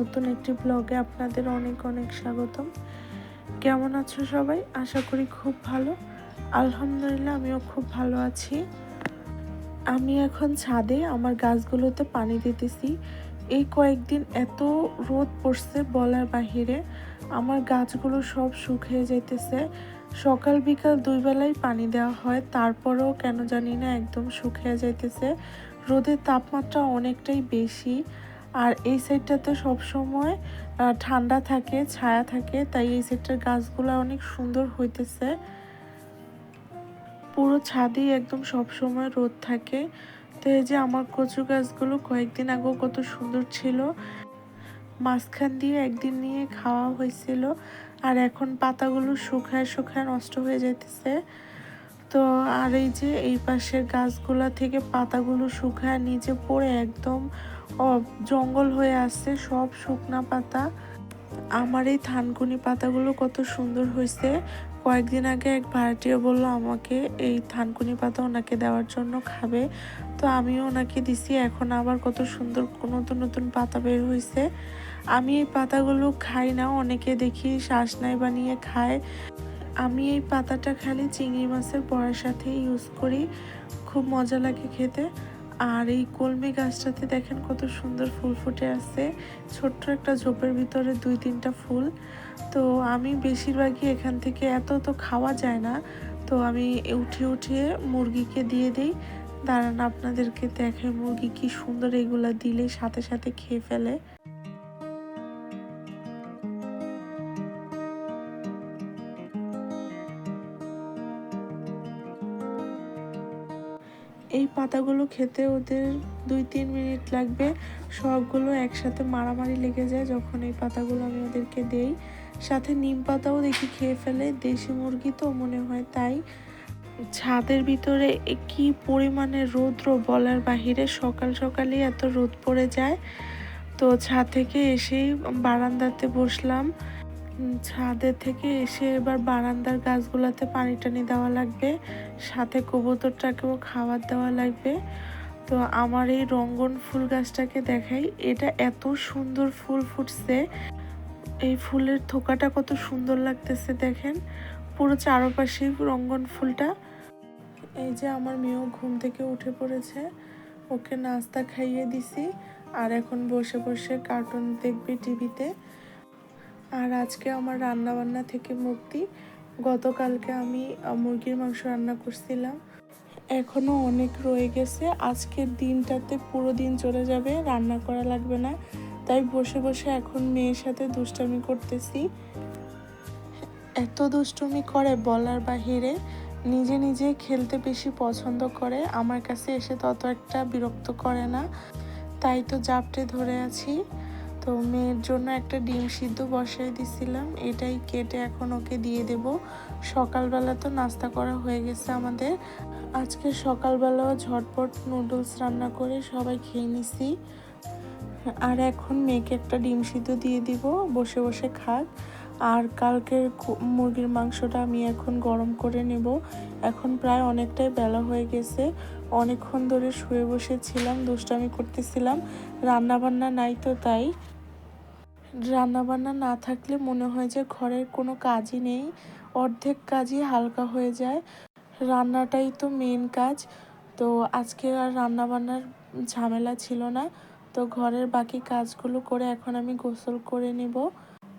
নতুন একটি ব্লগে আপনাদের অনেক অনেক স্বাগতম। কেমন আছো সবাই? আশা করি খুব ভালো। আলহামদুলিল্লাহ, আমিও খুব ভালো আছি। আমি এখন ছাদে আমার গাছগুলোতে পানি দিতেছি। এই কয়েকদিন এত রোদ পড়ছে বলার বাহিরে। আমার গাছগুলো সব শুকিয়ে যাইতেছে। সকাল বিকাল দুই বেলায় পানি দেওয়া হয়, তারপরেও কেন জানি না একদম শুকিয়ে যাইতেছে। রোদের তাপমাত্রা অনেকটাই বেশি। আর এই সাইডটাতে সবসময় ঠান্ডা থাকে, ছায়া থাকে, তাই এই সাইডটার গাছগুলো অনেক সুন্দর হইতেছে। পুরো ছাদেই একদম সব সময় রোদ থাকে। তো এই যে আমার কচু গাছগুলো কয়েকদিন আগেও কত সুন্দর ছিল। মাঝখান দিয়ে একদিন নিয়ে খাওয়া হয়েছিল, আর এখন পাতাগুলো শুকায় শুকায় নষ্ট হয়ে যাইতেছে। তো আর এই যে এই পাশের গাছগুলা থেকে পাতাগুলো শুকায় নিচে পড়ে একদম জঙ্গল হয়ে আসছে সব শুকনা পাতা। আমার এই থানকুনি পাতাগুলো কত সুন্দর হয়েছে। কয়েকদিন আগে এক ভাড়াটিয়া বলল আমাকে এই থানকুনি পাতা ওনাকে দেওয়ার জন্য খাবে। তো আমিও ওনাকে দিছি, এখন আবার কত সুন্দর নতুন নতুন পাতা বের হয়েছে। আমি এই পাতাগুলো খাই না, অনেকে দেখি শ্বাস নাই বানিয়ে খায়। আমি এই পাতাটা খালি চিংড়ি মাছের বড়ার সাথে ইউজ করি। খুব মজা লাগে খেতে। আর এই কলমি গাছটাতে দেখেন কত সুন্দর ফুল ফুটে আছে ছোট্ট একটা ঝোপের ভিতরে দুই তিনটা ফুল। তো আমি বেশিরভাগই এখান থেকে এত তো খাওয়া যায় না। তো আমি উঠে উঠে মুরগিকে দিয়ে দিই। দাঁড়ান আপনাদেরকে দেখে মুরগি কি সুন্দর এগুলা দিলে সাথে সাথে খেয়ে ফেলে। এই পাতাগুলো খেতে ওদের দুই তিন মিনিট লাগবে। সবগুলো একসাথে মারামারি লেগে যায় যখন এই পাতাগুলো আমি ওদেরকে দেই। সাথে নিম পাতাও দেখি খেয়ে ফেলে, দেশি মুরগি তো মনে হয় তাই। ছাদের ভিতরে কি পরিমাণে রৌদ্র বলার বাহিরে সকাল সকালই এত রোদ পড়ে যায়। তো ছাদ থেকে এসেই বারান্দাতে বসলাম। ছাদের থেকে এসে এবার বারান্দার গাছগুলোতে পানি টানি দেওয়া লাগবে। সাথে কবুতরটাকেও খাবার দেওয়া লাগবে। তো আমার এই রঙ্গন ফুল গাছটাকে দেখাই। এটা এত সুন্দর ফুল ফুটছে। এই ফুলের থোকাটা কত সুন্দর লাগতেছে দেখেন। পুরো চারপাশে রঙ্গন ফুলটা। এই যে আমার মেয়েও ঘুম থেকে উঠে পড়েছে। ওকে নাস্তা খাইয়ে দিছি। আর এখন বসে বসে কার্টুন দেখবে টিভিতে আর আজকে আমার রান্না বান্না থেকে মুক্তি। গতকালকে আমি মুরগির মাংস রান্না করছিলাম। এখনও অনেক রয়ে গেছে। আজকের দিনটাতে পুরো দিন চলে যাবে, রান্না করা লাগবে না। তাই বসে বসে এখন মেয়ের সাথে দুষ্টামি করতেছি। এত দুষ্টুমি করে বলার বাহিরে নিজে নিজে খেলতে বেশি পছন্দ করে। আমার কাছে এসে তত একটা বিরক্ত করে না। তাই তো জাপটে ধরে আছি। তো মেয়ের জন্য একটা ডিম সিদ্ধ বসাই দিছিলাম। এটাই কেটে এখন ওকে দিয়ে দেব। সকালবেলা তো নাস্তা করা হয়ে গেছে আমাদের। আজকে সকালবেলাও ঝটপট নুডলস রান্না করে সবাই খেয়ে নিছি। আর এখন মেয়েকে একটা ডিম সিদ্ধ দিয়ে দিব। বসে বসে খাক। আর কালকের মুরগির মাংসটা আমি এখন গরম করে নেব। এখন প্রায় অনেকটাই বেলা হয়ে গেছে। অনেকক্ষণ ধরে শুয়ে বসেছিলাম, দুষ্টামি করতেছিলাম। রান্নাবান্না নাই তো তাই। রান্নাবান্না না থাকলে মনে হয় যে ঘরের কোনো কাজই নেই। অর্ধেক কাজই হালকা হয়ে যায়। রান্নাটাই তো মেন কাজ। তো আজকে আর রান্নাবান্নার ঝামেলা ছিল না। তো ঘরের বাকি কাজগুলো করে এখন আমি গোসল করে নেব।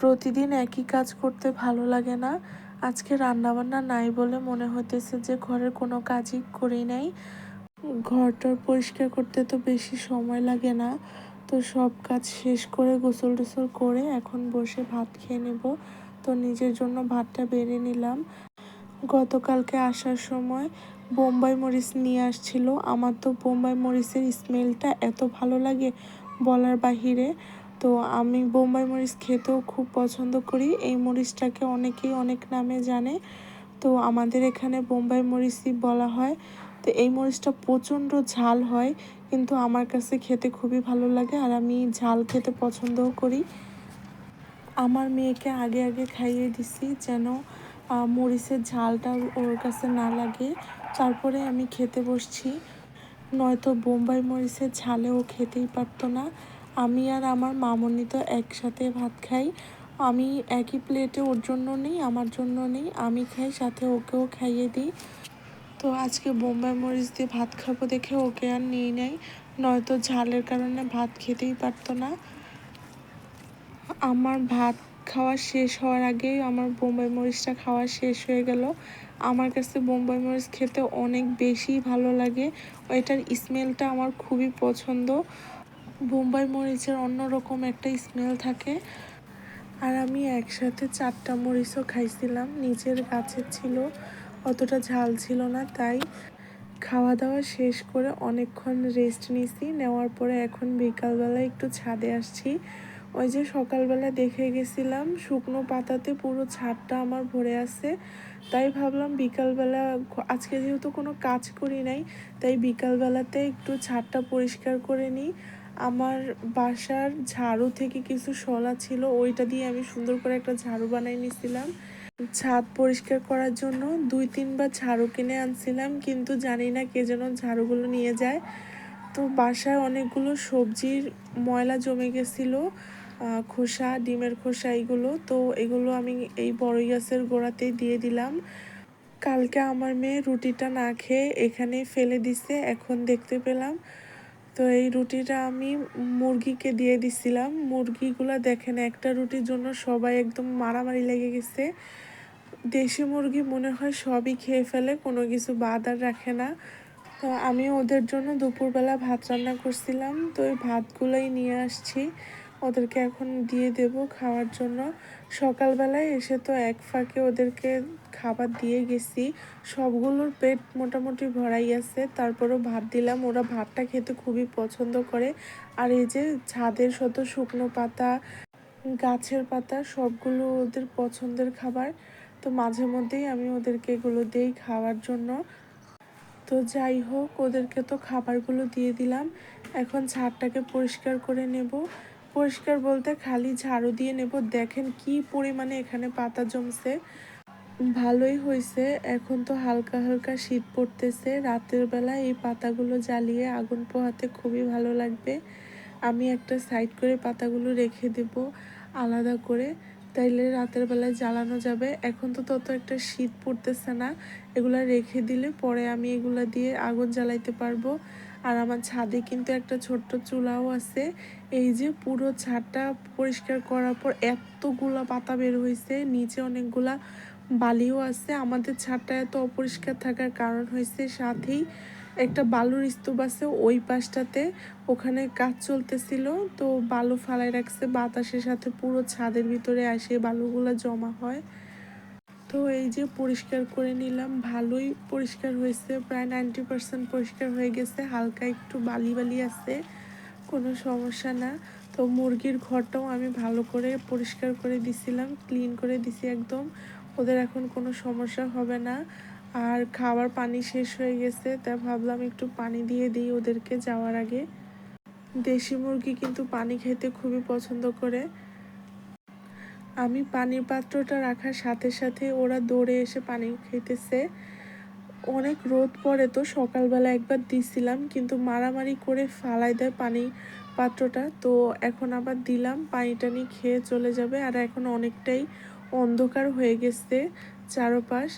প্রতিদিন একই কাজ করতে ভালো লাগে না। আজকে রান্না বান্না নাই বলে মনে হতেছে যে ঘরের কোনো কাজই করি নাই। ঘরটার পরিষ্কার করতে তো বেশি সময় লাগে না। তো সব কাজ শেষ করে গোসল টোসল করে এখন বসে ভাত খেয়ে নেব। তো নিজের জন্য ভাতটা বেড়ে নিলাম। গতকালকে আসার সময় বোম্বাই মরিচ নিয়ে আসছিল। আমার তো বোম্বাই মরিচের স্মেলটা এত ভালো লাগে বলার বাহিরে। তো আমি বোম্বাই মরিচ খেতেও খুব পছন্দ করি। এই মরিচটাকে অনেকেই অনেক নামে জানে। তো আমাদের এখানে বোম্বাই মরিচই বলা হয়। তো এই মরিচটা প্রচণ্ড ঝাল হয়, কিন্তু আমার কাছে খেতে খুবই ভালো লাগে আর আমি ঝাল খেতে পছন্দও করি। আমার মেয়েকে আগে আগে খাইয়ে দিছি যেন মরিচের ঝালটা ওর কাছে না লাগে। তারপরে আমি খেতে বসছি। নয়তো বোম্বাই মরিচের ঝালেও খেতেই পারতো না। আমি আর আমার মামনি তো একসাথে ভাত খাই। আমি একই প্লেটে ওর জন্য নেই, আমার জন্য নেই। আমি খাই, সাথে ওকেও খাইয়ে দিই। তো আজকে বোম্বাই মরিচ দিয়ে ভাত খাব দেখে ওকে আর নিয়ে নেই। নয়তো ঝালের কারণে ভাত খেতেই পারতো না। আমার ভাত খাওয়া শেষ হওয়ার আগেই আমার বোম্বাই মরিচটা খাওয়া শেষ হয়ে গেল। আমার কাছে বোম্বাই মরিচ খেতে অনেক বেশি ভালো লাগে। এটার স্মেলটা আমার খুবই পছন্দ। বোম্বাই মরিচের অন্যরকম একটা স্মেল থাকে। আর আমি একসাথে চারটা মরিচও খাইছিলাম, নিজের গাছের ছিল, অতটা ঝাল ছিল না, তাই খাওয়া দাওয়া শেষ করে অনেকক্ষণ রেস্ট নিছি, নেওয়ার পরে এখন বিকালবেলা একটু ছাদে আসছি। ওই যে সকালবেলা দেখে গেছিলাম, শুকনো পাতাতে পুরো ছাদটা আমার ভরে আছে, তাই ভাবলাম বিকালবেলা, আজকে যেহেতু কোনো কাজ করি নাই, তাই বিকালবেলাতে একটু ছাদটা পরিষ্কার করে নিই। আমার বাসার ঝাড়ু থেকে কিছু শলা ছিল, ওইটা দিয়ে আমি সুন্দর করে একটা ঝাড়ু বানাই নিছিলাম। ছাদ পরিষ্কার করার জন্য দুই তিনবার ঝাড়ু কিনে আনছিলাম, কিন্তু জানি না কে যেন ঝাড়ুগুলো নিয়ে যায়। তো বাসায় অনেকগুলো সবজির ময়লা জমে গেছিল খোসা, ডিমের খোসা এইগুলো। তো এগুলো আমি এই বড় গাছের গোড়াতেই দিয়ে দিলাম। কালকে আমার মেয়ে রুটিটা না খেয়ে এখানে ফেলে দিছে, এখন দেখতে পেলাম তো এই রুটিটা আমি মুরগিকে দিয়ে দিছিলাম। মুরগিগুলো দেখেন, একটা রুটির জন্য সবাই একদম মারামারি লেগে গেছে। দেশি মুরগি মনে হয় সবই খেয়ে ফেলে, কোনো কিছু বাদ আর রাখে না। তো আমি ওদের জন্য দুপুরবেলা ভাত রান্না করছিলাম, তো ওই ভাতগুলোই নিয়ে আসছি। ওদেরকে এখন দিয়ে দেব খাওয়ার জন্য। সকালবেলায় এসে তো এক ফাঁকে ওদেরকে খাবার দিয়ে গেছি। সবগুলোর পেট মোটামুটি ভরাই আছে। তারপরও ভাত দিলাম। ওরা ভাতটা খেতে খুবই পছন্দ করে। আর এই যে ছাদের শত শুকনো পাতা, গাছের পাতা, সবগুলো ওদের পছন্দের খাবার। তো মাঝে মধ্যেই আমি ওদেরকে এগুলো দিই খাওয়ার জন্য। তো যাই হোক, ওদেরকে তো খাবারগুলো দিয়ে দিলাম। এখন ছাদটাকে পরিষ্কার করে নেব। পরিষ্কার বলতে খালি ঝাড়ু দিয়ে নেব। দেখেন কি পরিমাণে এখানে পাতা জমছে। ভালোই হয়েছে এখন তো হালকা হালকা শীত পড়তেছে। রাতের বেলা এই পাতাগুলো জ্বালিয়ে আগুন পোহাতে খুবই ভালো লাগবে। আমি একটা সাইড করে পাতাগুলো রেখে দেব আলাদা করে। তাইলে রাতের বেলায় জ্বালানো যাবে। এখন তো তত একটা শীত পড়তেছে না। এগুলা রেখে দিলে পরে আমি এগুলা দিয়ে আগুন জ্বালাইতে পারব। আর আমার ছাদে কিন্তু একটা ছোট্ট চুলাও আছে। এই যে পুরো ছাদটা পরিষ্কার করার পর এতগুলা পাতা বের হয়েছে, নিচে অনেকগুলা বালিও আছে। আমাদের ছাদটা এত অপরিষ্কার থাকার কারণ হয়েছে সাথেই একটা বালুর স্তূপ আছে ওই পাশটাতে। ওখানে কাজ চলতেছিল, তো বালু ফালাই রাখছে। বাতাসের সাথে পুরো ছাদের ভিতরে আসে বালুগুলো জমা হয়। তো এই যে পরিষ্কার করে নিলাম, ভালোই পরিষ্কার হয়েছে, প্রায় নাইনটি পার্সেন্ট পরিষ্কার হয়ে গেছে, হালকা একটু বালি বালি আছে, কোনো সমস্যা না। তো মুরগির ঘরটাও আমি ভালো করে পরিষ্কার করে দিছিলাম ক্লিন করে দিছি একদম, ওদের এখন কোনো সমস্যা হবে না। আর খাবার পানি শেষ হয়ে গেছে, তা ভাবলাম একটু পানি দিয়ে দিই ওদেরকে যাওয়ার আগে। দেশি মুরগি কিন্তু পানি খেতে খুবই পছন্দ করে। আমি পানির পাত্রটা রাখার সাথে সাথে ওরা দৌড়ে এসে পানি খেতেছে। অনেক রোদ পড়ে তো, সকালবেলা একবার দিছিলাম, কিন্তু মারামারি করে ফালাই দেয় পানি পাত্রটা। তো এখন আবার দিলাম পানি টানি খেয়ে চলে যাবে। আর এখন অনেকটাই অন্ধকার হয়ে গেছে চারপাশ।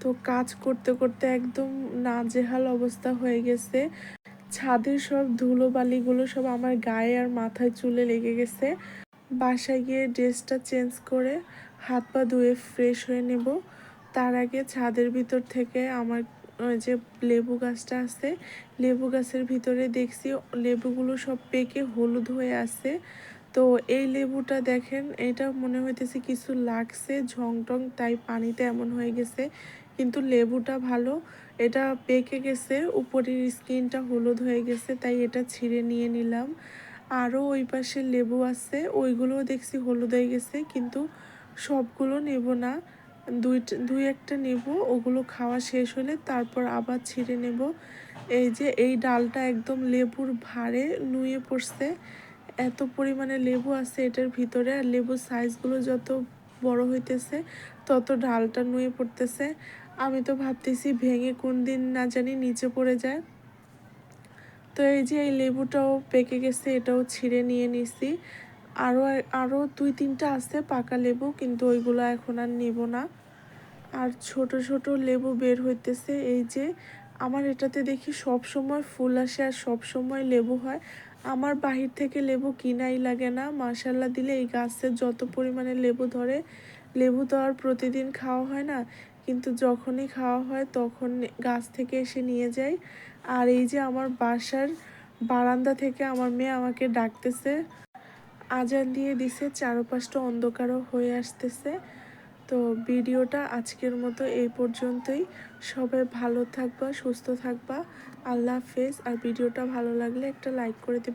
তো কাজ করতে করতে একদম নাজেহাল অবস্থা হয়ে গেছে। ছাদের সব ধুলো বালিগুলো সব আমার গায়ে আর মাথায় চুলে লেগে গেছে। বাসায় গিয়ে ড্রেসটা চেঞ্জ করে হাত পা ধুয়ে ফ্রেশ হয়ে নেব। তার আগে ছাদের ভিতর থেকে আমার যে লেবু গাছটা আছে, লেবু গাছের ভিতরে দেখছি লেবুগুলো সব পেকে হলুদ হয়ে আছে। তো এই লেবুটা দেখেন, এটা মনে হইতেছে কিছু লাগছে ঝং টং তাই পানিতে এমন হয়ে গেছে। কিন্তু লেবুটা ভালো, এটা পেকে গেছে, উপরের স্কিনটা হলুদ হয়ে গেছে, তাই এটা ছিঁড়ে নিয়ে নিলাম। আরও ওই পাশে লেবু আছে, ওইগুলোও দেখছি হলুদ হয়ে গেছে, কিন্তু সবগুলো নেব না। দুই দুই একটা নেব, ওগুলো খাওয়া শেষ হলে তারপর আবার ছিঁড়ে নেব। এই যে এই ডালটা একদম লেবুর ভারে নুয়ে পড়ছে, এত পরিমাণে লেবু আছে এটার ভিতরে, আর লেবুর সাইজগুলো যত বড় হইতেছে, তত ডালটা নুয়ে পড়তেছে। আমি তো ভাবতেছি ভেঙে কোন দিন না জানি নিচে পড়ে যায়। তো এই যে এই লেবুটাও পেকে গেছে, এটাও ছিঁড়ে নিয়ে নিছি। আরও আরও দুই তিনটা আছে পাকা লেবু, কিন্তু ওইগুলো এখন আর নিব না। আর ছোট ছোট লেবু বের হইতেছে, এই যে আমার এটাতে দেখি সব সময় ফুল আসে আর সব সময় লেবু হয়। আমার বাহির থেকে লেবু কিনাই লাগে না মাসাল্লা দিলে এই গাছের যত পরিমাণে লেবু ধরে, লেবু তো আর প্রতিদিন খাওয়া হয় না। কিন্তু যখনই খাওয়া হয় তখন গাছ থেকে এসে নিয়ে যাই আর এই যে আমার বাসার বারান্দা থেকে আমার মেয়ে আমাকে ডাকতেছে, আজান দিয়ে দিছে, চারপাশটা অন্ধকারও হয়ে আসতেছে। তো ভিডিওটা আজকের মতো এই পর্যন্তই। সবাই ভালো থাকবা, সুস্থ থাকবা। আল্লাহ হাফেজ। আর ভিডিওটা ভালো লাগলে একটা লাইক করে দিবা।